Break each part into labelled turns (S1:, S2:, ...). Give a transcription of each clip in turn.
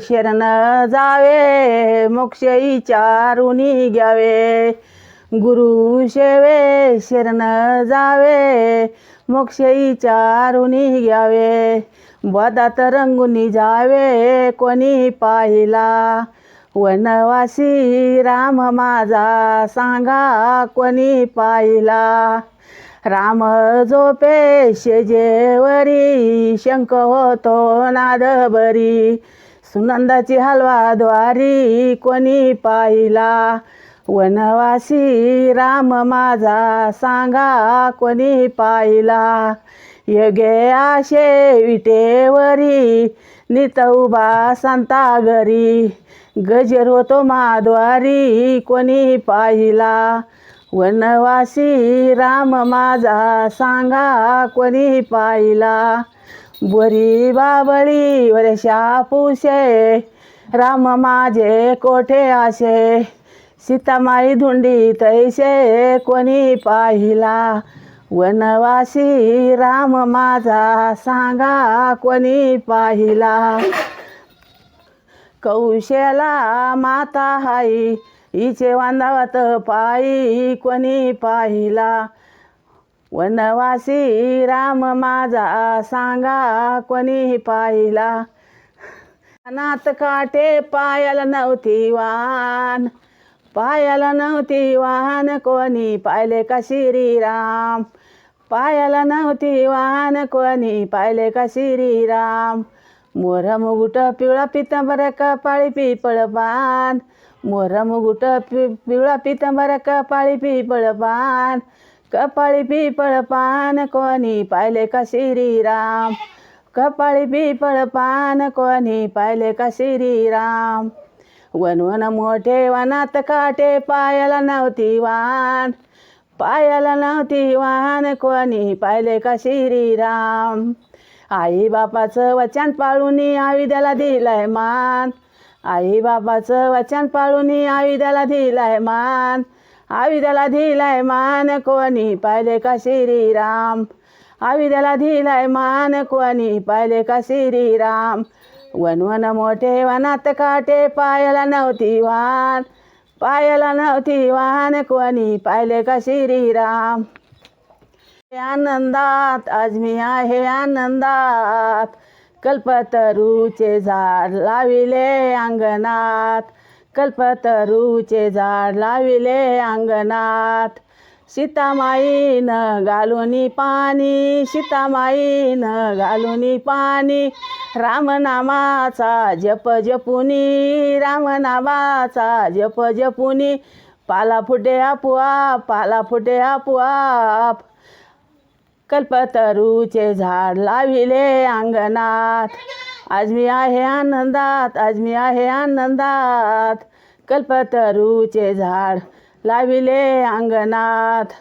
S1: शरण जावे मोक्ष विचारुनी घ्यावे. गुरु शेवे शरण जावे मोक्ष विचारुनी घ्यावे. बदात रंगुनी जावे कोणी पाहिला. वनवासी राम माझा सांगा कोणी पाहिला. राम झोपे शेजेवरी शंख होतो नादबरी सुनंदाची हलवा द्वारी कोणी पाहिला? वनवासी राम माझा सांगा कोणी पाहिला? योगे आशे विटेवरी नित उभा संता घरी. गजर होतो माद्वारी कोणी पाहिला? वनवासी राम माझा सांगा कोणी पाहिला? बरी बाबळी वर्षा पुसे राम माझे कोठे आशे सीतामाई धुंडी तैसे कोणी पाहिला? वनवासी राम माझा सांगा कोणी पाहिला? कौशला माता हाई हिचे वांदावत पायी कोणी पाहिला? वनवासी राम माझा सांगा कोणी पाहिला? नात काटे पायाला नव्हती वान. पायाला नव्हती वाहन कोणी पाहिले का श्रीराम? पायाला नव्हती वाहन कोणी पाहिले का श्रीराम? मोर मुगुट पिवळा पितांबर कपाळी पिपळ पान मोर मुगुट पि पिवळा पितांबर कपाळी पिपळ पान कपाळी पिपळ पान कोणी पाहिले का श्रीराम? कपाळी पिपळ पान कोणी पाहिले का श्रीराम? वनवन मोठे वनात काटे पायाला नव्हती वान. पायाला नव्हती वाहन कोणी पाहिले का श्रीराम? आई बापाचं वचन पाळून आविद्याला दिलाय मान. आई बापाचं वचन पाळून आविद्याला दिलाय मान. आविद्याला दिलाय मान कोणी पाहिले का श्रीराम? आविद्याला दिलाय मान कोणी पाहिले का श्रीराम? वनवन मोठे वनात काटे पायाला नव्हती वान. पायाला नव्हती वाहन कोणी पाहिले का श्रीराम? आनंदात आज मी आहे आनंदात. कल्पतरूचे झाड लाविले अंगणात. कल्पतरूचे झाड लाविले अंगणात. सीतामाईनं घालूनी पाणी सीतामाईनं घालूनी पाणी. रामनामाचा जप जपुनी रामनामाचा जप जपुनी. पाला फुटे आपोआप पाला फुटे आपोआप. कल्पतरूचे झाड लाविले अंगणात. आज मी आहे आनंदात आज मी आहे आनंदात. कल्पतरूचे झाड लाविले अंगणात.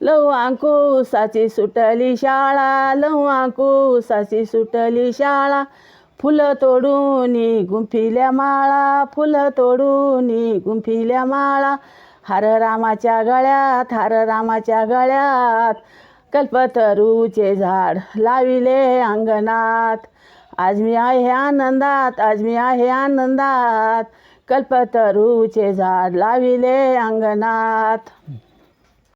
S1: लव अंकुसाची सुटली शाळा लव अंकुसाची सुटली शाळा. फुलं तोडून गुंफिल्या माळा फुलं तोडून गुंफिल्या माळा. हार रामाच्या गळ्यात हार रामाच्या गळ्यात कल्पतरूचे झाड लाविले अंगणात. आज मी आहे आनंदात आज मी आहे आनंदात. कल्पतरूचे झाड लाविले अंगणात.